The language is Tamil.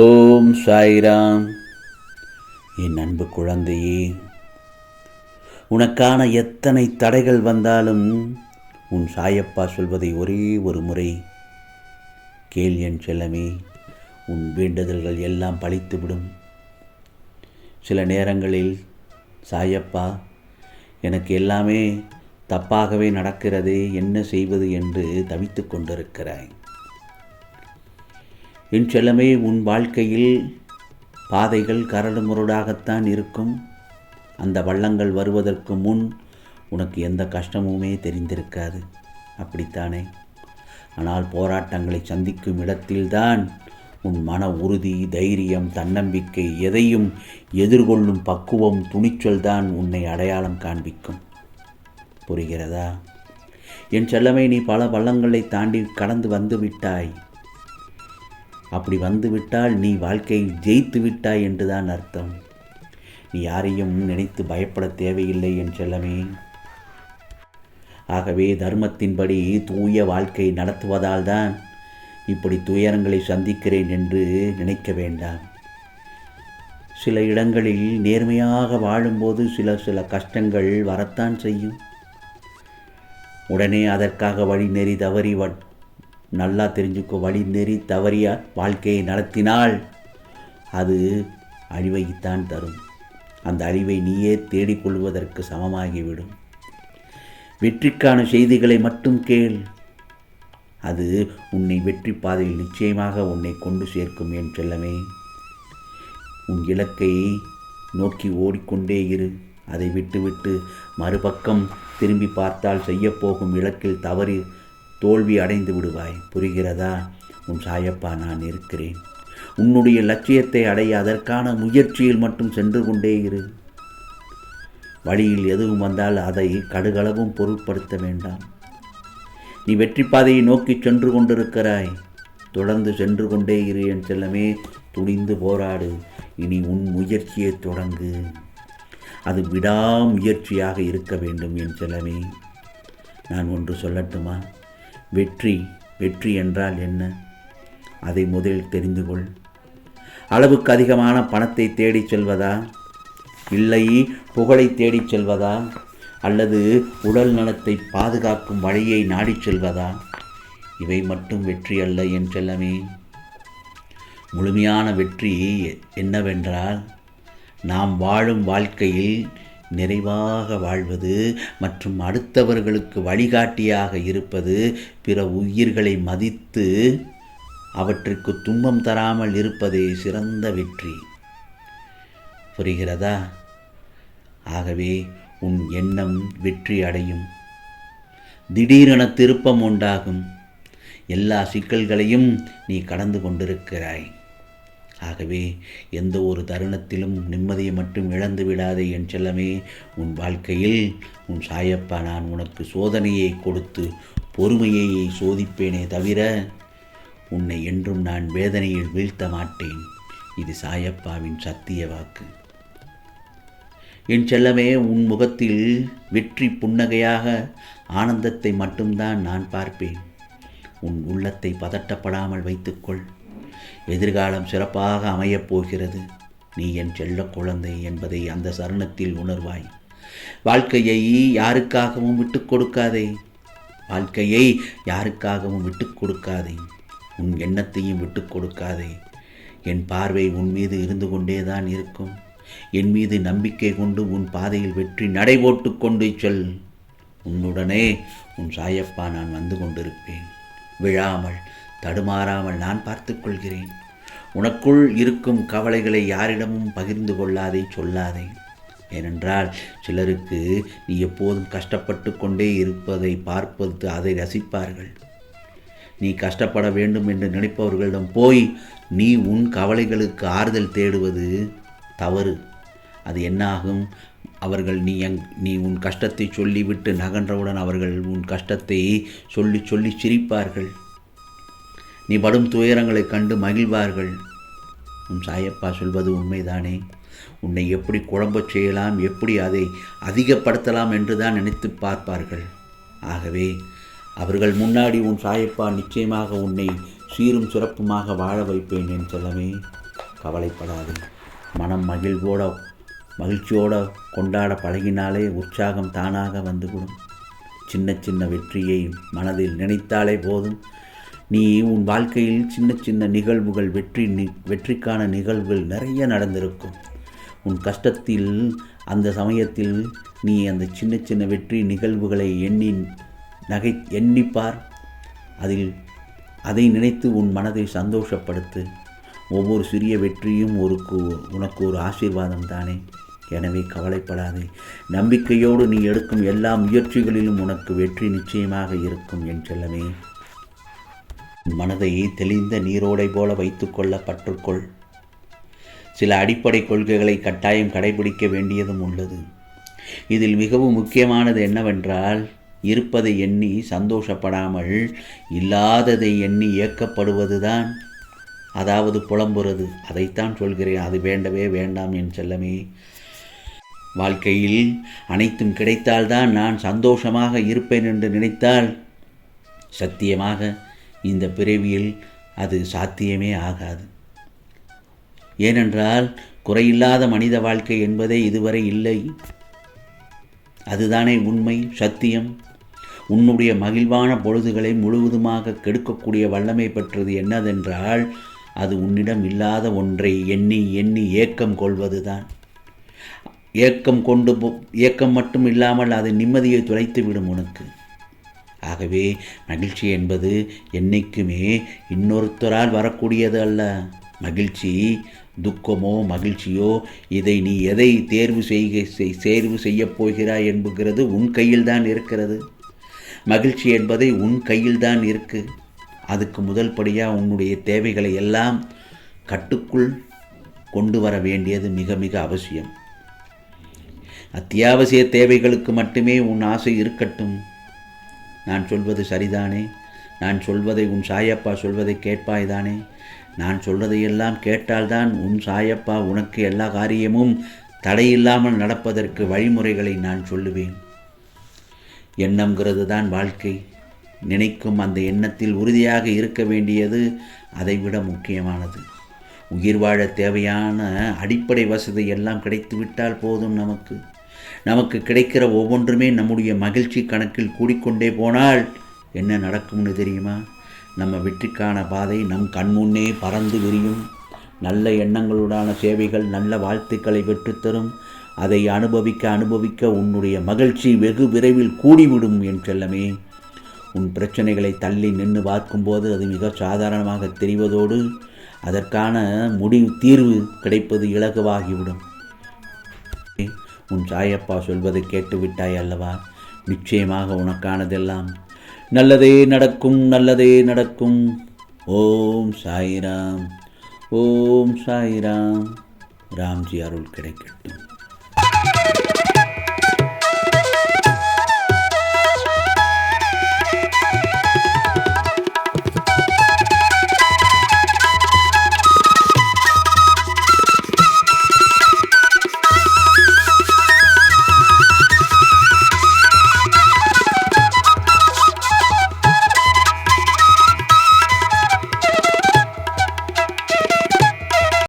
ஓம் சாய்ராம். என் அன்பு குழந்தையே உனக்கான எத்தனை தடைகள் வந்தாலும் உன் சாயப்பா சொல்வதை ஒரே ஒரு முறை கேள் என் செல்லமே உன் வேண்டுதல்கள் எல்லாம் பழித்துவிடும். சில நேரங்களில் சாயப்பா எனக்கு எல்லாமே தப்பாகவே நடக்கிறதே என்ன செய்வது என்று தவித்து கொண்டிருக்கிறாய். என் செல்லமே உன் வாழ்க்கையில் பாதைகள் கரடு முரடாகத்தான் இருக்கும். அந்த வள்ளங்கள் வருவதற்கு முன் உனக்கு எந்த கஷ்டமுமே தெரிந்திருக்காது. அப்படித்தானே? ஆனால் போராட்டங்களை சந்திக்கும் இடத்தில்தான் உன் மன உறுதி தைரியம் தன்னம்பிக்கை எதையும் எதிர்கொள்ளும் பக்குவம் துணிச்சல் தான் உன்னை அடையாளம் காண்பிக்கும். புரிகிறதா? என் செல்லமை நீ பல வள்ளங்களை தாண்டி கடந்து வந்து விட்டாய். அப்படி வந்துவிட்டால் நீ வாழ்க்கையை ஜெயித்து விட்டாய் என்றுதான் அர்த்தம். நீ யாரையும் நினைத்து பயப்பட தேவையில்லை என் செல்லமே. ஆகவே தர்மத்தின்படி தூய வாழ்க்கை நடத்துவதால் தான் இப்படி துயரங்களை சந்திக்கிறேன் என்று நினைக்க வேண்டாம். சில இடங்களில் நேர்மையாக வாழும்போது சில சில கஷ்டங்கள் வரத்தான் செய்யும். உடனே அதற்காக வழி நெறி தவறி வ நல்லா தெரிஞ்சுக்கோ வழி நெறி தவறிய வாழ்க்கையை நடத்தினால் அது அழிவைத்தான் தரும். அந்த அழிவை நீயே தேடிக்கொள்வதற்கு சமமாகிவிடும். வெற்றிக்கான செய்திகளை மட்டும் கேள். அது உன்னை வெற்றி பாதையில் நிச்சயமாக உன்னை கொண்டு சேர்க்கும் என் செல்லமே. உன் இலக்கை நோக்கி ஓடிக்கொண்டே இரு. அதை விட்டுவிட்டு மறுபக்கம் திரும்பி பார்த்தால் செய்யப்போகும் இலக்கில் தவறி தோல்வி அடைந்து விடுவாய். புரிகிறதா? உன் சாயப்பா நான் இருக்கிறேன். உன்னுடைய லட்சியத்தை அடைய அதற்கான முயற்சியில் மட்டும் சென்று கொண்டே இரு. வழியில் எதுவும் வந்தால் அதை கடுகளவும் பொருட்படுத்த வேண்டாம். நீ வெற்றி பாதையை நோக்கி சென்று கொண்டிருக்கிறாய். தொடர்ந்து சென்று கொண்டே இரு என் செல்லமே. துணிந்து போராடு. இனி உன் முயற்சியை தொடங்கு. அது விடாமுயற்சியாக இருக்க வேண்டும் என் செல்லமே. நான் ஒன்று சொல்லட்டுமா? வெற்றி வெற்றி என்றால் என்ன? அதை முதலில் தெரிந்து கொள். அளவுக்கு அதிகமான பணத்தை தேடிச் செல்வதா? இல்லை புகழை தேடிச் செல்வதா? அல்லது உடல் நலத்தை பாதுகாக்கும் வழியை நாடிச் செல்வதா? இவை மட்டும் வெற்றி அல்ல என் செல்லமே. முழுமையான வெற்றி என்னவென்றால் நாம் வாழும் வாழ்க்கையில் நிறைவாக வாழ்வது மற்றும் அடுத்தவர்களுக்கு வழிகாட்டியாக இருப்பது பிற உயிர்களை மதித்து அவற்றுக்கு துன்பம் தராமல் இருப்பதே சிறந்த வெற்றி. புரிகிறதா? ஆகவே உன் எண்ணம் வெற்றி அடையும். திடீரென திருப்பம் உண்டாகும். எல்லா சிக்கல்களையும் நீ கடந்து கொண்டிருக்கிறாய். ஆகவே எந்த ஒரு தருணத்திலும் நிம்மதியை மட்டும் இழந்து விடாதே என் செல்லமே. உன் வாழ்க்கையில் உன் சாயப்பா நான் உனக்கு சோதனையை கொடுத்து பொறுமையை சோதிப்பேனே தவிர உன்னை என்றும் நான் வேதனையில் வீழ்த்த மாட்டேன். இது சாயப்பாவின் சத்திய வாக்கு. என் செல்லமே உன் முகத்தில் வெற்றி புன்னகையாக ஆனந்தத்தை மட்டும்தான் நான் பார்ப்பேன். உன் உள்ளத்தை பதட்டப்படாமல் வைத்துக்கொள். எதிர்காலம் சிறப்பாக அமையப் போகிறது. நீ என் செல்ல குழந்தை என்பதை அந்த சரணத்தில் உணர்வாய். வாழ்க்கையை யாருக்காகவும் விட்டுக் கொடுக்காதே. வாழ்க்கையை யாருக்காகவும் விட்டுக் கொடுக்காதே. உன் எண்ணத்தையும் விட்டுக் கொடுக்காதே. என் பார்வை உன் மீது இருந்து கொண்டேதான் இருக்கும். என் மீது நம்பிக்கை கொண்டு உன் பாதையில் வெற்றி நடைபோட்டு கொண்டு செல். உன்னுடனே உன் சாயப்பா நான் வந்து கொண்டிருப்பேன். விழாமல் தடுமாறாமல் நான் பார்த்து கொள்கிறேன் உனக்குள் இருக்கும் கவலைகளை யாரிடமும் பகிர்ந்து கொள்ளாதே சொல்லாதே. ஏனென்றால் சிலருக்கு நீ எப்போதும் கஷ்டப்பட்டு கொண்டே இருப்பதை பார்ப்பது அதை ரசிப்பார்கள். நீ கஷ்டப்பட வேண்டும் என்று நினைப்பவர்களிடம் போய் நீ உன் கவலைகளுக்கு ஆறுதல் தேடுவது தவறு. அது என்னாகும்? அவர்கள் நீ எங் நீ உன் கஷ்டத்தை சொல்லிவிட்டு நகன்றவுடன் அவர்கள் உன் கஷ்டத்தை சொல்லி சொல்லி சிரிப்பார்கள். நீ படும் துயரங்களைக் கண்டு மகிழ்வார்கள். உன் சாயப்பா சொல்வது உண்மைதானே? உன்னை எப்படி குழம்பச் செய்யலாம் எப்படி அதை அதிகப்படுத்தலாம் என்று தான் நினைத்து பார்ப்பார்கள். ஆகவே அவர்கள் முன்னாடி உன் சாயப்பா நிச்சயமாக உன்னை சீரும் சிறப்புமாக வாழ வைப்பேன் என் செல்லமே. கவலைப்படாதே. மனம் மகிழ்வோட மகிழ்ச்சியோட கொண்டாட பழகினாலே உற்சாகம் தானாக வந்துவிடும். சின்ன சின்ன வெற்றியை மனதில் நினைத்தாலே போதும். நீ உன் வாழ்க்கையில் சின்ன சின்ன நிகழ்வுகள் வெற்றி நி வெற்றிக்கான நிகழ்வுகள் நிறைய நடந்திருக்கும். உன் கஷ்டத்தில் அந்த சமயத்தில் நீ அந்த சின்ன சின்ன வெற்றி நிகழ்வுகளை எண்ணி நகை எண்ணிப்பார். அதில் அதை நினைத்து உன் மனதை சந்தோஷப்படுத்து. ஒவ்வொரு சிறிய வெற்றியும் ஒரு கு- உனக்கு ஒரு ஆசீர்வாதம் தானே. எனவே கவலைப்படாதே. நம்பிக்கையோடு நீ எடுக்கும் எல்லா முயற்சிகளிலும் உனக்கு வெற்றி நிச்சயமாக இருக்கும் என் செல்லமே. மனதை தெளிந்த நீரோடை போல வைத்துக்கொள்ள பற்றுக்கொள் சில அடிப்படை கொள்கைகளை கட்டாயம் கடைபிடிக்க வேண்டியதும் உள்ளது. இதில் மிகவும் முக்கியமானது என்னவென்றால் இருப்பதை எண்ணி சந்தோஷப்படாமல் இல்லாததை எண்ணி இயக்கப்படுவதுதான் அதாவது புலம்புறது. அதைத்தான் சொல்கிறேன். அது வேண்டவே வேண்டாம் என் செல்லமே. வாழ்க்கையில் அனைத்தும் கிடைத்தால்தான் நான் சந்தோஷமாக இருப்பேன் என்று நினைத்தால் சத்தியமாக இந்த பிறவியில் அது சாத்தியமே ஆகாது. ஏனென்றால் குறையில்லாத மனித வாழ்க்கை என்பதே இதுவரை இல்லை. அதுதானே உண்மை சத்தியம். உன்னுடைய மகிழ்வான பொழுதுகளை முழுவதுமாக கெடுக்கக்கூடிய வல்லமை பெற்றது என்னதென்றால் அது உன்னிடம் இல்லாத ஒன்றை எண்ணி எண்ணி ஏக்கம் கொள்வதுதான். ஏக்கம் கொண்டு போ ஏக்கம் மட்டும் இல்லாமல் அது நிம்மதியை துளைத்து விடும் உனக்கு. ஆகவே மகிழ்ச்சி என்பது என்றைக்குமே இன்னொருத்தரால் வரக்கூடியது அல்ல. மகிழ்ச்சி துக்கமோ மகிழ்ச்சியோ இதை நீ எதை தேர்வு செய்க செய்- தேர்வு செய்யப் போகிறாய் என்புகிறது உன் கையில்தான் இருக்கிறது. மகிழ்ச்சி என்பதை உன் கையில்தான் இருக்கு. அதுக்கு முதல் படியாக உன்னுடைய தேவைகளை எல்லாம் கட்டுக்குள் கொண்டு வர வேண்டியது மிக மிக அவசியம். அத்தியாவசிய தேவைகளுக்கு மட்டுமே உன் ஆசை இருக்கட்டும். நான் சொல்வது சரிதானே? நான் சொல்வதை உன் சாயப்பா சொல்வதை கேட்பாய்தானே? நான் சொல்வதையெல்லாம் கேட்டால்தான் உன் சாயப்பா உனக்கு எல்லா காரியமும் தடையில்லாமல் நடப்பதற்கு வழிமுறைகளை நான் சொல்லுவேன். எண்ணம்ங்கிறது தான் வாழ்க்கை. நினைக்கும் அந்த எண்ணத்தில் உறுதியாக இருக்க வேண்டியது அதைவிட முக்கியமானது. உயிர் வாழ தேவையான அடிப்படை வசதி எல்லாம் கிடைத்துவிட்டால் போதும் நமக்கு. நமக்கு கிடைக்கிற ஒவ்வொன்றுமே நம்முடைய மகிழ்ச்சி கணக்கில் கூடிக்கொண்டே போனால் என்ன நடக்கும்னு தெரியுமா? நம்ம வெற்றிக்கான பாதை நம் கண்முன்னே பறந்து விரியும். நல்ல எண்ணங்களுடான சேவைகள் நல்ல வாழ்த்துக்களை பெற்றுத்தரும். அதை அனுபவிக்க அனுபவிக்க உன்னுடைய மகிழ்ச்சி வெகு விரைவில் கூடிவிடும் என் செல்லமே. உன் பிரச்சனைகளை தள்ளி நின்று பார்க்கும்போது அது மிக சாதாரணமாக தெரிவதோடு அதற்கான முடிவு தீர்வு கிடைப்பது இலகுவாகிவிடும். உன் சாயப்பா சொல்வதை கேட்டுவிட்டாய் அல்லவா? நிச்சயமாக உனக்கானதெல்லாம். நல்லதே நடக்கும் நல்லதே நடக்கும். ஓம் சாய்ராம் ஓம் சாய்ராம். ராம்ஜி அருள் கிடைக்கட்டும்.